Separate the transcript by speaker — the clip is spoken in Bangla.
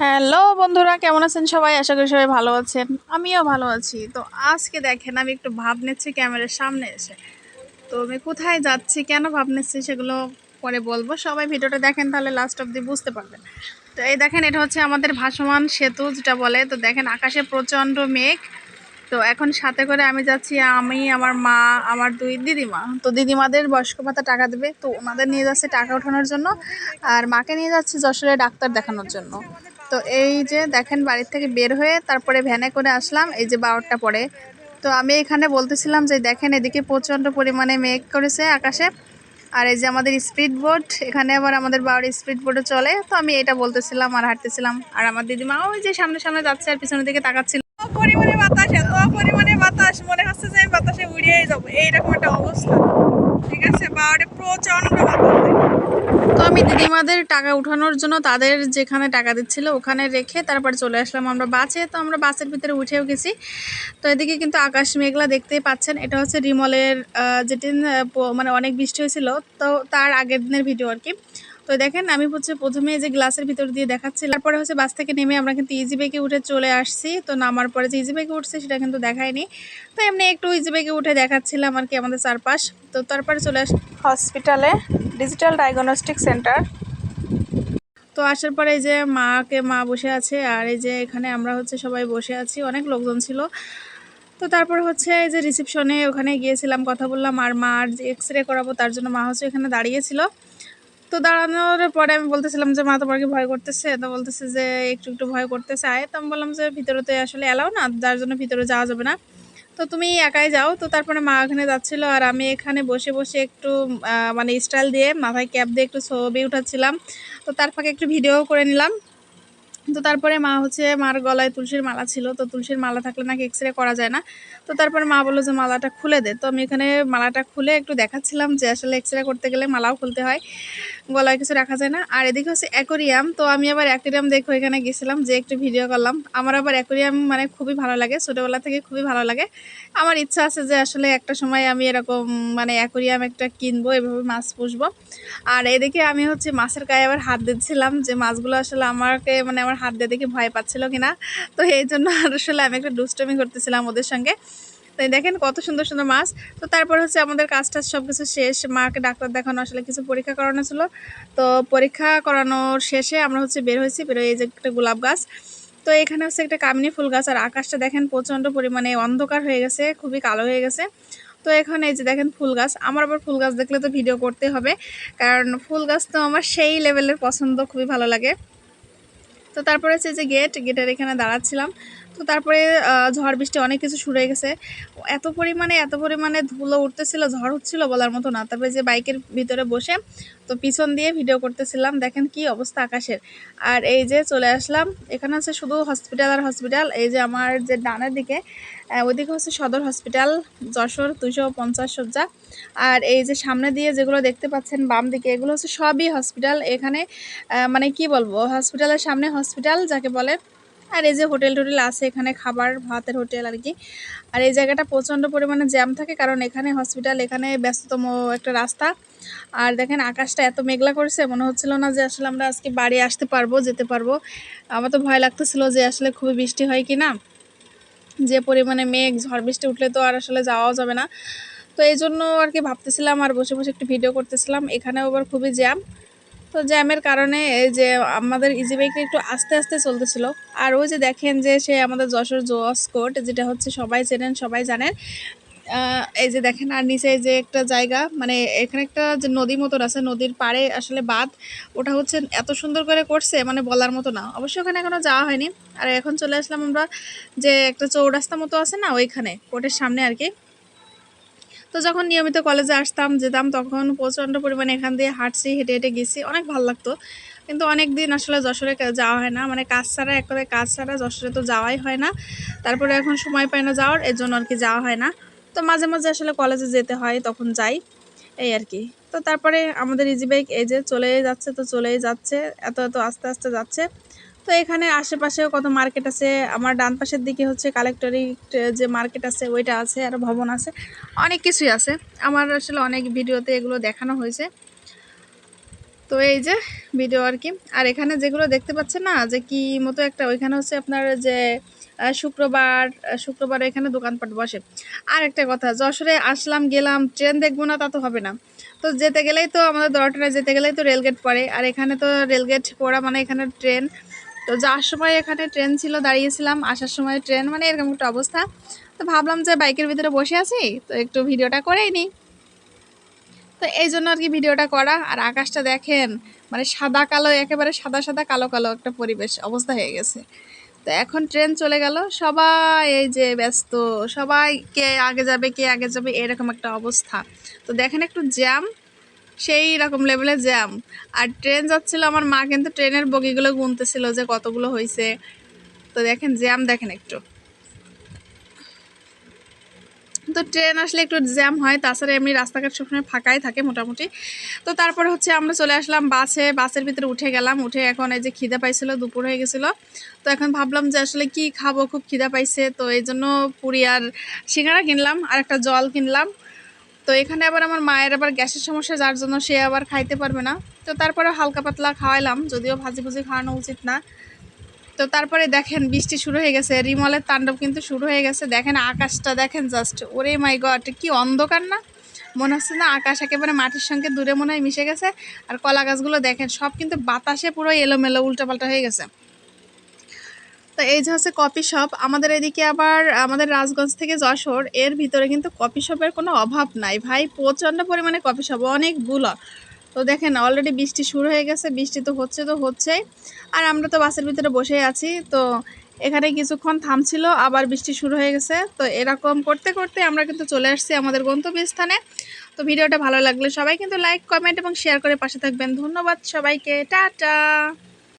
Speaker 1: হ্যালো বন্ধুরা, কেমন আছেন সবাই? আশা করি সবাই ভালো আছেন। আমিও ভালো আছি। তো আজকে দেখেন, আমি একটু ভাব নিচ্ছি ক্যামেরার সামনে এসে। তো আমি কোথায় যাচ্ছি, কেন ভাব নিচ্ছি সেগুলো পরে বলব। সবাই ভিডিওটা দেখেন, তাহলে লাস্ট অব্দি বুঝতে পারবেন। তো এই দেখেন, এটা হচ্ছে আমাদের ভাসমান সেতু, যেটা বলে। তো দেখেন, আকাশে প্রচণ্ড মেঘ। তো এখন সাথে করে আমি যাচ্ছি, আমি, আমার মা, আমার দুই দিদিমা। তো দিদিমাদের বয়স্ক ভাতা টাকা দেবে। তো ওনাদের নিয়ে যাচ্ছে টাকা ওঠানোর জন্য। আর মাকে নিয়ে যাচ্ছি যশোরে ডাক্তার দেখানোর জন্য। তো এই যে দেখেন বাড়ির থেকে বের হয়ে তারপরে ভ্যানে করে আসলাম, এই যে বারোটা পরে। তো আমি এখানে বলতেছিলাম যে, দেখেন এদিকে প্রচণ্ড পরিমাণে মেঘ করেছে আকাশে, আর এই যে আমাদের স্পিড বোট এখানে আবার আমাদের বাড়ির স্পিড বোটে চলে। তো আমি এটা বলতেছিলাম আর হাঁটতেছিলাম। আর আমার দিদিমা ওই যে সামনে সামনে যাচ্ছে আর পিছনের দিকে তাকাচ্ছিল। পরিমাণে বাতাস, এত পরিমাণে বাতাস, মনে হচ্ছে যে বাতাসে উড়িয়ে যাব। এইরকম একটা অবস্থা। ঠিক আছে? বাড়ি প্রচণ্ড বাতাস। আমি দিদিমাদের টাকা উঠানোর জন্য তাদের যেখানে টাকা দিচ্ছিল ওখানে রেখে তারপর চলে আসলাম আমরা বাসে। তো আমরা বাসের ভিতরে উঠেও গেছি। তো এদিকে কিন্তু আকাশ মেঘলা দেখতেই পাচ্ছেন। এটা হচ্ছে রিমলের যেদিন মানে অনেক বৃষ্টি হয়েছিল, তো তার আগের দিনের ভিডিও আর কি। তো দেখেন আমি হচ্ছে প্রথমে যে গ্লাসের ভিতর দিয়ে দেখাচ্ছি তারপরে হচ্ছে বাস থেকে নেমে আমরা কিন্তু ইজি বাইকে উঠে চলে আসছি। তো নামার পরে যে ইজি বাইকে উঠছে সেটা কিন্তু দেখায়নি। তো এমনি একটু ইজি বাইকে উঠে দেখাচ্ছিলাম আর কি আমাদের চারপাশ। তো তারপরে চলে আস হসপিটালে ডিজিটাল ডায়াগনস্টিক সেন্টার। তো আসার পরে এই যে মাকে মা বসে আছে আর এই যে এখানে আমরা হচ্ছে সবাই বসে আছি অনেক লোকজন ছিল। তো তারপর হচ্ছে এই যে রিসেপশনে ওখানে গিয়েছিলাম কথা বললাম আর মার যে এক্স রে করাবো তার জন্য মা হচ্ছে এখানে দাঁড়িয়েছিল তো দাঁড়ানোর পরে আমি বলতেছিলাম যে, মা তোমার কি ভয় করতেছে? তো বলতেছে যে, একটু একটু ভয় করতেছে। আয়, তো আমি বললাম যে, ভিতরে তো আসলে এলাও না, যার জন্য ভিতরে যাওয়া যাবে না। তো তুমি একাই যাও। তো তারপরে মা এখানে যাচ্ছিল আর আমি এখানে বসে বসে একটু মানে স্টাইল দিয়ে মাথায় ক্যাপ দিয়ে একটু ছবি উঠাচ্ছিলাম। তো তার ফাঁকে একটু ভিডিও করে নিলাম। তো তারপরে মা হচ্ছে, মার গলায় তুলসীর মালা ছিল। তো তুলসীর মালা থাকলে নাকি এক্স রে করা যায় না। তো তারপরে মা বলল যে, মালাটা খুলে দে। তো আমি এখানে মালাটা খুলে একটু দেখাচ্ছিলাম যে, আসলে এক্স রে করতে গেলে মালাও খুলতে হয়। গলায় কিছু রাখা যায় না। আর এদিকে হচ্ছে অ্যাকোরিয়াম। তো আমি আবার অ্যাকোরিয়াম দেখো এখানে গেছিলাম যে একটু ভিডিও করলাম। আমার আবার অ্যাকোরিয়াম মানে খুবই ভালো লাগে, ছোটোবেলা থেকে খুবই ভালো লাগে। আমার ইচ্ছা আছে যে আসলে একটা সময় আমি এরকম মানে অ্যাকোরিয়াম একটা কিনবো, এভাবে মাছ পুষবো। আর এদিকে আমি হচ্ছে মাছের গায়ে আবার হাত দিচ্ছিলাম যে মাছগুলো আসলে আমাকে মানে আমার হাত দিয়ে দেখে ভয় পাচ্ছিল কিনা। তো এই জন্য আসলে আমি একটা দুষ্টমি করতেছিলাম ওদের সঙ্গে। তো দেখেন কত সুন্দর সুন্দর মাছ। তো তারপর হচ্ছে আমাদের কাজ টাজ সব কিছু শেষ। মাকে ডাক্তার দেখানো আসলে কিছু পরীক্ষা করানো ছিল। তো পরীক্ষা করানোর শেষে আমরা হচ্ছে বের হয়েছি, বের হয়ে যে একটা গোলাপ গাছ। তো এখানে হচ্ছে একটা কামিনী ফুল গাছ আর আকাশটা দেখেন প্রচণ্ড পরিমাণে অন্ধকার হয়ে গেছে, খুবই কালো হয়ে গেছে। তো এখানে এই যে দেখেন ফুল গাছ। আমার আবার ফুল গাছ দেখলে তো ভিডিও করতে হবে, কারণ ফুল গাছ তো আমার সেই লেভেলের পছন্দ, খুবই ভালো লাগে। তো তারপরে হচ্ছে যে গেট গেটের এখানে দাঁড়াচ্ছিলাম। তো তারপরে ঝড় বৃষ্টি অনেক কিছু শুরু হয়ে গেছে। এত পরিমাণে এত পরিমাণে ধুলো উঠতেছিল, ঝড় হচ্ছিল বলার মতো না। তারপরে যে বাইকের ভিতরে বসে, তো পিছন দিয়ে ভিডিও করতেছিলাম, দেখেন কি অবস্থা আকাশের। আর এই যে চলে আসলাম, এখানে হচ্ছে শুধু হসপিটাল আর হসপিটাল এই যে আমার যে ডানের দিকে ওইদিকে হচ্ছে সদর হসপিটাল যশোর দুশো পঞ্চাশ শয্যা। আর এই যে সামনে দিয়ে যেগুলো দেখতে পাচ্ছেন, বাম দিকে, এগুলো হচ্ছে সবই হসপিটাল এখানে মানে কি বলব হসপিটালের সামনে হসপিটাল যাকে বলে আর এই যে হোটেল টোটেল আছে, এখানে খাবার, ভাতের হোটেল আর কি। আর এই জায়গাটা প্রচণ্ড পরিমাণে জ্যাম থাকে, কারণ এখানে হসপিটাল এখানে ব্যস্ততম একটা রাস্তা। আর দেখেন, আকাশটা এত মেঘলা করেছে, মনে হচ্ছিল না যে আসলে আমরা আজকে বাড়ি আসতে পারব, যেতে পারব। আমার তো ভয় লাগতেছিল যে আসলে খুবই বৃষ্টি হয় কি না। যে পরিমাণে মেঘ, ঝড় বৃষ্টি উঠলে তো আর আসলে যাওয়াও যাবে না। তো এই জন্য আর কি ভাবতেছিলাম, আর বসে বসে একটু ভিডিও করতেছিলাম। এখানেও আবার খুবই জ্যাম। তো জ্যামের কারণে এই যে আমাদের ইজি বাইকটা একটু আস্তে আস্তে চলতেছিল। আর ওই যে দেখেন যে সে আমাদের যশোর জোয়াস কোর্ট, যেটা হচ্ছে সবাই চেনেন, সবাই জানেন। এই যে দেখেন, আর নিচে যে একটা জায়গা মানে এখানে একটা যে নদী মতন আছে, নদীর পাড়ে আসলে বাঁধ, ওটা হচ্ছে এত সুন্দর করে করছে মানে বলার মতো না। অবশ্যই ওখানে এখনও যাওয়া হয়নি। আর এখন চলে আসলাম আমরা যে একটা চৌরাস্তা মতো আছে না, ওইখানে, কোর্টের সামনে আর কি। তো যখন নিয়মিত কলেজে আসতাম, যেতাম, তখন প্রচণ্ড পরিমাণে এখান দিয়ে হাঁটছি, হেঁটে হেঁটে গেছি। অনেক ভালো লাগতো। কিন্তু অনেক দিন আসলে যশোরে যাওয়া হয় না। মানে কাজ ছাড়া এক কথায় কাজ ছাড়া যশোরে তো যাওয়াই হয় না। তারপরে এখন সময় পাই না যাওয়ার, এর জন্য আর কি যাওয়া হয় না। তো মাঝে মাঝে আসলে কলেজে যেতে হয়, তখন যাই। এই আর কি। তো তারপরে আমাদের ইজি বাইক এই যে চলেই যাচ্ছে, তো চলেই যাচ্ছে। এত এত আস্তে আস্তে যাচ্ছে। তো এখানে আশেপাশেও কত মার্কেট আছে? আমার ডান পাশের দিকে হচ্ছে কালেক্টরিক যে মার্কেট আছে, ওইটা আছে, আর ভবন আছে। অনেক কিছুই আছে। আমার আসলে অনেক ভিডিওতে এগুলো দেখানো হয়েছে। তো এই যে ভিডিও আর কি। আর এখানে যেগুলো দেখতে পাচ্ছেন না, যে কি মতো একটা, ওইখানে হচ্ছে আপনার যে শুক্রবার শুক্রবার এখানে দোকানপাট বসে। আর একটা কথা, যশোরে আসলাম, গেলাম, ট্রেন দেখব না, তা তো হবে না। তো যেতে গেলেই তো আমাদের দরটায় যেতে গেলেই তো রেলগেট পড়ে। আর এখানে তো রেলগেট পড়া মানে এখানে ট্রেন তো যাওয়ার সময় এখানে ট্রেন ছিল, দাঁড়িয়েছিলাম। আসার সময় ট্রেন মানে এরকম একটা অবস্থা। তো ভাবলাম যে বাইকের ভিতরে বসে আছি, তো একটু ভিডিওটা করেই নিই। তো এই জন্য আর কি ভিডিওটা করা। আর আকাশটা দেখেন মানে সাদা কালো, একেবারে সাদা সাদা কালো কালো একটা পরিবেশ, অবস্থা হয়ে গেছে। তো এখন ট্রেন চলে গেল। সবাই এই যে ব্যস্ত, সবাই কে আগে যাবে, কে আগে যাবে, এরকম একটা অবস্থা। তো দেখেন একটু জ্যাম সেই রকম লেভেলের জ্যাম আর ট্রেন যাচ্ছিল, আমার মা কিন্তু ট্রেনের বগিগুলো গুনতেছিল যে কতগুলো হয়েছে তো দেখেন জ্যাম দেখেন একটু। তো ট্রেন আসলে একটু জ্যাম হয়, তাছাড়া এমনি রাস্তাঘাট সবসময় ফাঁকাই থাকে মোটামুটি। তো তারপরে হচ্ছে আমরা চলে আসলাম বাসে, বাসের ভিতরে উঠে গেলাম, উঠে এখন এই যে খিদে পাইছিল, দুপুর হয়ে গেছিল। তো এখন ভাবলাম যে আসলে কি খাব, খুব খিদে পাইছে। তো এই জন্য পুরি আর সিঙ্গারা কিনলাম, আর একটা জল কিনলাম। তো এখানে আবার আমার মায়ের আবার গ্যাসের সমস্যা, যার জন্য সে আবার খাইতে পারবে না। তো তারপরে হালকা পাতলা খাওয়াইলাম, যদিও ভাজি ভুজি খাওয়ানো উচিত না। তো তারপরে দেখেন, বৃষ্টি শুরু হয়ে গেছে। রিমলের তাণ্ডব কিন্তু শুরু হয়ে গেছে। দেখেন আকাশটা, দেখেন জাস্ট ওরে মাই গড কি অন্ধকার না? মনে হচ্ছে না আকাশ একেবারে মাটির সঙ্গে দূরে মনে হয় মিশে গেছে। আর কলা গাছগুলো দেখেন, সব কিন্তু বাতাসে পুরো এলোমেলো, উল্টাপাল্টা হয়ে গেছে। তো এই যে হচ্ছে কপি শপ আমাদের এদিকে আবার আমাদের রাজগঞ্জ থেকে যশোর, এর ভিতরে কিন্তু কপি শপের কোনো অভাব নাই। ভাই, প্রচণ্ড পরিমাণে কফি শপ অনেকগুলো তো দেখেন অলরেডি বৃষ্টি শুরু হয়ে গেছে, বৃষ্টি তো হচ্ছে তো হচ্ছেই। আর আমরা তো বাসের ভিতরে বসেই আছি, তো এখানে কিছুক্ষণ থামছিল, আবার বৃষ্টি শুরু হয়ে গেছে। তো এরকম করতে করতে আমরা কিন্তু চলে আসছি আমাদের গন্তব্যস্থানে তো ভিডিওটা ভালো লাগলে সবাই কিন্তু লাইক কমেন্ট এবং শেয়ার করে পাশে থাকবেন। ধন্যবাদ সবাইকে, টাটা!